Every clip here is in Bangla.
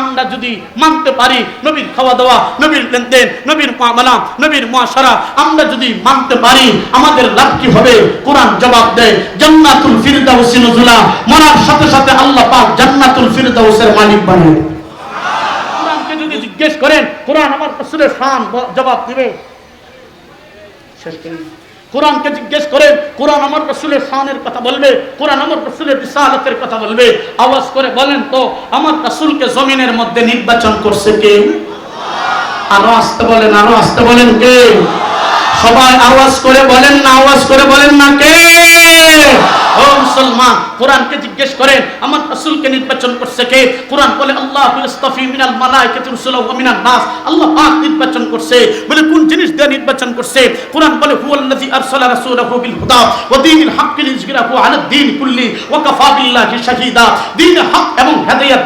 আমরা যদি মানতে পারি নবীর খাওয়া দাওয়া নবীর লেনদেন, নবীর মামলা, নবীর মহাসারা আমরা যদি মানতে পারি, আমাদের লাভ কি হবে? কোরআন জবাব দেয়, জান্নাতুল ফিরদাউসি নজুলা। মরার সাথে সাথে আল্লাহ পাক জান্নাতুল ফিরদাউসের মালিক বানায় কোরআনকে যদি জিজ্ঞেস করেন, কোরআন আমার রাসূলের শান জবাব দিবে। শেষ করি কোরআনকে জিজ্ঞেস করেন, কোরআন আমার রসুলের শানের কথা বলবে, কোরআন আমার রসুলের বিশালতের কথা বলবে। আওয়াজ করে বলেন তো, আমার রসুলকে জমিনের মধ্যে নির্বাচন করছে কে? আরও আসতে বলেন, আরও আসতে বলেন কে? সবাই আওয়াজ করে বলেন না, আওয়াজ করে বলেন না কে? ও মুসলমান, কোরআনকে জিজ্ঞেস করেন, আমার নির্বাচন করছে কে? কোরআন বলে, আল্লাহ ইস্তাফি মিনাল মালাইকাতি মিনান নাস। আল্লাহ পাক নির্বাচন করছে। বলে, কোন জিনিস দিয়ে নির্বাচন করছে? কোরআন বলে, হুয়াল্লাযী আরসালা রাসূলাহু বিল হুদা ওয়া দীনিল হাক্কি কুল্লি ওয়া কাফা বিল্লাহি শাহীদা। হক এবং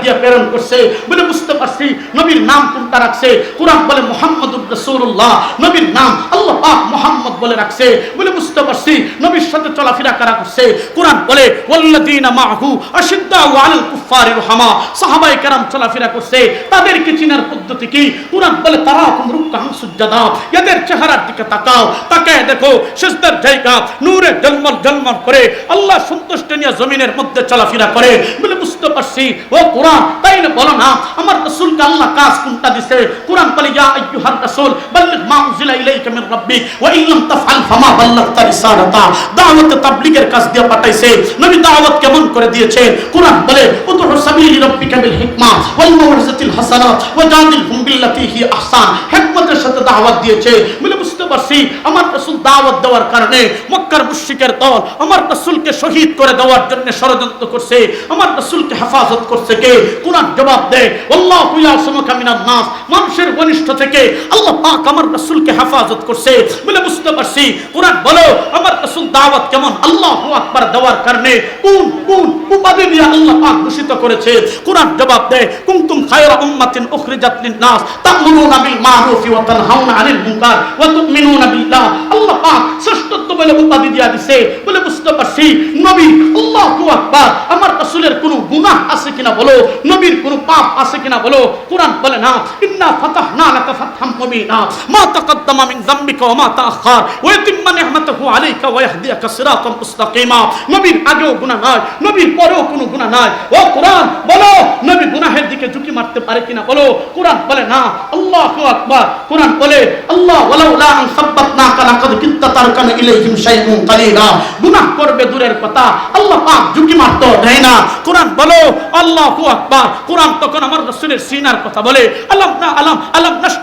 দিয়ে প্রেরণ করছে। বলে, বুঝতে পারছি, নবীর নাম কোনটা রাখছে? কোরআন বলে, মুহাম্মাদুর রাসূলুল্লাহ। নবীর নাম, আল্লাহ পাক মুহাম্মদ বলে রাখছে। বলে, বুঝতে পারছি, নবীর সাথে চলাফেরা কারা করছে? কোরআন বলে, ওয়াল্লাযীনা মাহু আশিদ্দাউ আলাল কুফারি রহমা সাহাবায়ে কেরাম চলাফেরা করছে। তাদেরকে চিনার পদ্ধতি কি? কোরআন বলে, তারা রুকআন সুজদা এদের চেহারার দিকে তাকাও, তাকায় দেখো, সিজদার জায়গা নূরে জলমল জলমল করে আল্লাহ সন্তুষ্ট নিয়ে জমিনের মধ্যে চলাফেরা করে। বলে, বুঝতে পারছি। ও কোরআন, তাই না বলো না, আমার রাসূলকে আল্লাহ কাজ কোনটা দিছে? কোরআন বলে, ইয়া আইয়ুহার রাসূল, বাল্লিগ মা উনজিলা ইলাইকা ওয়া ইন লাম তাফআল ফামা বাল্লাগতা রিসালাতা। দাওয়াত তাবলীগের কাজ দিয়ে পাঠাইছে। নবী দাওয়াত কেমন করে দিয়েছে? কোরআন বলে রাব্বিকা বিল হিকমা ওয়াল মাউইজাতিল হাসানা ওয়া বিল্লাতি হি আহসান। হিকমতের সাথে দাওয়াত দিয়েছে। বুঝতে পারছি আমার রাসূল দাওয়াত দেওয়ার কারণে মক্কার মুশরিকের দল আমার রাসূলকে শহীদ করে দেওয়ার জন্য ষড়যন্ত্র করছে। আমার রাসূলকে হেফাজত করছে কে? কোরআন জবাব দেয় আল্লাহু ইয়াসমুকা মিনান নাস। মানুষের ঘনিষ্ঠ থেকে আল্লাহ পাক আমার রাসূলকে হেফাজত করছে। বলে বুঝতে পারছি। কোরআন বলো, আমার রাসূল দাওয়াত কেমন? আল্লাহু আকবার দেওয়ার কারণে কোন কোন উপাধি দিয়ে আল্লাহ পাক ঘোষিত করেছে? কোরআন জবাব দেয় কুনতুম খায়রা উম্মাতিন উখরিজাত লিন-নাস তা'মুরুনা বিল মারুফি ওয়া তানহাউনা আনিল মুনকার ওয়া বিল্লাহ আল্লাহ পাক শ্রেষ্ঠত্ব বলে উপাধি দিয়া দিছে। বলে বুঝতে পারছি নবী, আল্লাহু আকবার। আমার রাসূলের কোনো গুনাহ আছে কিনা বলো? নবীর কোনো পাপ আছে কিনা বলো? কোরআন বলে না, ইন্না ফাতাহনা লাকা ফাতহাম মুবিনা। মা তাকাদ্দামা মিন যামবিকা ওয়া মা তাআখার ওয়া ইয়াতিম্মা নি'মাতাহু আলাইকা ওয়া ইয়াহদিয়াকা সিরাতাম মুস্তাকিমা। নবীর আগেও গুনাহ নাই, নবীর পরেও কোনো গুনাহ নাই। ও কোরআন, বলো, নবী গুনাহের দিকে ঝুঁকি মারতে পারে কিনা বলো? কোরআন বলে না, আল্লাহু আকবার। কোরআন বলে, আল্লাহ, ওয়ালাউলা আন সাব্বাতনাকা লাকাদ কিনতা তারকানা ইলাইহিম শাইউন কালিলা। গুনাহ করবে দূরের কথা। আল্লাহ পাক ঝুঁকি মারতে, দেয় না। কোরআন বলো, আল্লাহু আকবার। কোরআন তখন আমার রাসূলের সিনার কথা বলে আলম না আলম আলম নাশরাহ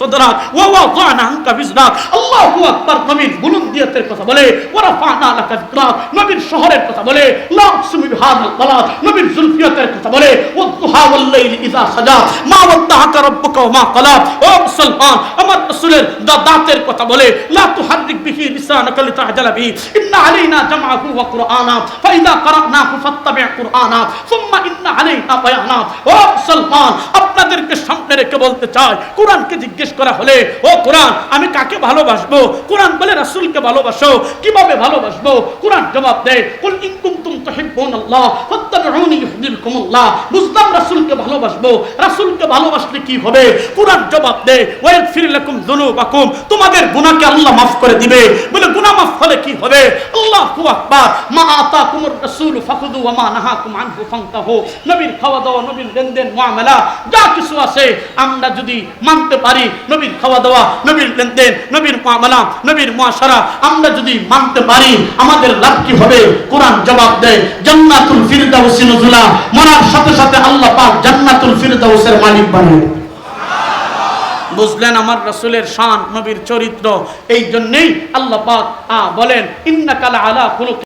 লাকা সাদরাক ওয়া ওয়াদানা আনকা বিজরাক আল্লাহু আকবার নবীর বুলন্দিয়তের কথা বলে ওয়া রাফানা লাকা যিকরাক নবীর শহরের কথা বলে লা উকসিমু বিহাদাল বালাদ নবীর জুলফিয়াতের কথা বলে ওয়াদুহা ওয়াল লাইলি ইযা সাজা মা ওয়াদ্দাআকা রাব্বুকা ওয়া মা ক্বালা ও মুসলমান আমার রাসূলের দা- দাঁতের কথা বলে লা তুহাররিক বিহি লিসানাকা লিতা'জালা বিহি ইন্না আলাইনা জামআহু ওয়া কুরআনা ফাইযা ক্বারানাহু ফাত্তাবি' কুরআনা সুম্মা ইন্না আলাইনা বায়ানা ও মুসলমান, আপনাদেরকে সামনে রেখে বলতে চাই, কোরআনকে জিজ্ঞেস করা হলে, ও কোরআন, আমি কাকে ভালোবাসবো? কোরআন বলে রাসূলকে ভালোবাসো, কীভাবে ভালোবাসবো? কোরআন জবাব দেয়, কুল ইন কুনতুম তুহিব্বুনাল্লাহ, ফাত্তাবিউনি ইউহিব্বুকুমুল্লাহ। বুঝলাম রাসূলকে ভালোবাসবো, রাসূলকে ভালোবাসলে কি হবে? কোরআন জবাব দেয় ওয়া ইয়াগফির লাকুম যুনুবাকুম। তোমাদের গুনাহকে আল্লাহ মাফ করে দিবে বলে গুনাহ মাফ হলে কি হবে। আকবার। মা ওয়া মা আনহু নবীর খাওয়া দাওয়া নবীর লেনদেন, মুআমালা, যা কিছু আছে আমরা যদি মানতে পারি, নবীর খাওয়া দাওয়া নবীর লেনদেন, নবীর মুআমালা, নবীর মুআশারা আমরা যদি মানতে পারি, আমাদের লাভ কি হবে? কোরআন জবাব দেয়, জান্নাতুল ফিরদাউসি নুজুলা। মরার সাথে সাথে আল্লাহ পাক জান্নাতুল ফিরদাউসের মালিক বানায় বুঝলেন আমার রসুলের শান নবীর চরিত্র এই জন্যেই আল্লাহ পাক বলেন ইন্নাকালা আলা খুলুক